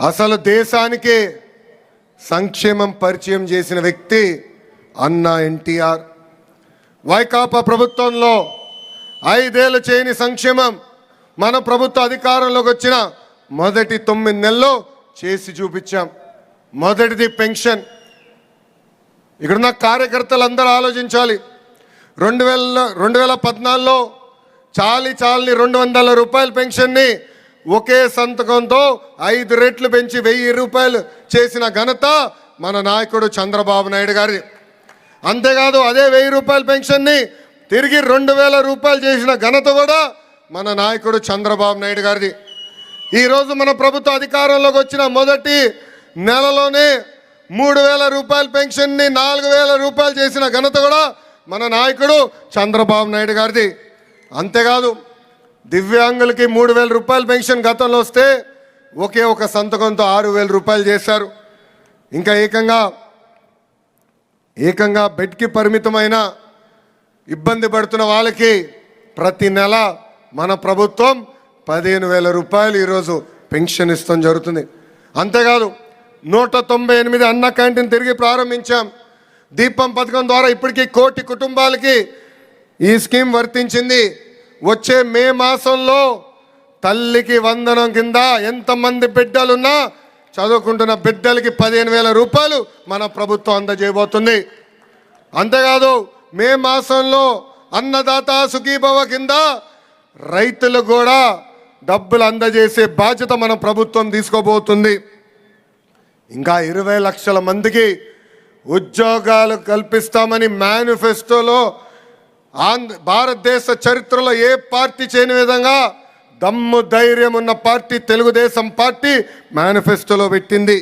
అసలు దేశానికి సంక్షేమం పరిచయం చేసిన వ్యక్తి అన్న ఎన్టీఆర్. వైకాపా ప్రభుత్వంలో ఐదేళ్ళు చేయని సంక్షేమం మన ప్రభుత్వ అధికారంలోకి వచ్చిన మొదటి తొమ్మిది నెలల్లో చేసి చూపించాం. మొదటిది పెన్షన్. ఇక్కడున్న కార్యకర్తలు అందరూ ఆలోచించాలి. రెండు వేల రెండు వేల పద్నాలుగులో చాలి చాలని రెండు వందల రూపాయల పెన్షన్ని ఒకే సంతకంతో ఐదు రెట్లు పెంచి వెయ్యి రూపాయలు చేసిన ఘనత మన నాయకుడు చంద్రబాబు నాయుడు గారి. అంతేకాదు అదే వెయ్యి రూపాయల పెన్షన్ని తిరిగి రెండు వేల రూపాయలు చేసిన ఘనత కూడా మన నాయకుడు చంద్రబాబు నాయుడు గారిది. ఈరోజు మన ప్రభుత్వ అధికారంలోకి వచ్చిన మొదటి నెలలోనే మూడు వేల రూపాయల పెన్షన్ని నాలుగు వేల రూపాయలు చేసిన ఘనత కూడా మన నాయకుడు చంద్రబాబు నాయుడు గారిది. అంతేకాదు దివ్యాంగులకి మూడు వేల రూపాయల పెన్షన్ గతంలో వస్తే ఒకే ఒక సంతకంతో ఆరు వేల రూపాయలు చేశారు. ఇంకా ఏకంగా ఏకంగా బెడ్కి పరిమితమైన ఇబ్బంది పడుతున్న వాళ్ళకి ప్రతి నెల మన ప్రభుత్వం పదిహేను వేల రూపాయలు ఈరోజు పెన్షన్ ఇస్తాం జరుగుతుంది. అంతేకాదు నూట తొంభై ఎనిమిది అన్న క్యాంటీన్ తిరిగి ప్రారంభించాం. దీపం పథకం ద్వారా ఇప్పటికీ కోటి కుటుంబాలకి ఈ స్కీమ్ వర్తించింది. వచ్చే మే మాసంలో తల్లికి వందనం కింద ఎంతమంది బిడ్డలున్నా చదువుకుంటున్న బిడ్డలకి పదిహేను వేల రూపాయలు మన ప్రభుత్వం అందజేయబోతుంది. అంతేకాదు మే మాసంలో అన్నదాత సుఖీభవ కింద రైతులు కూడా డబ్బులు అందజేసే బాధ్యత మన ప్రభుత్వం తీసుకోబోతుంది. ఇంకా ఇరవై లక్షల మందికి ఉద్యోగాలు కల్పిస్తామని మేనిఫెస్టోలో ఆంధ్ర భారతదేశ చరిత్రలో ఏ పార్టీ చేయని విధంగా దమ్ము ధైర్యం ఉన్న పార్టీ తెలుగుదేశం పార్టీ మేనిఫెస్టోలో పెట్టింది.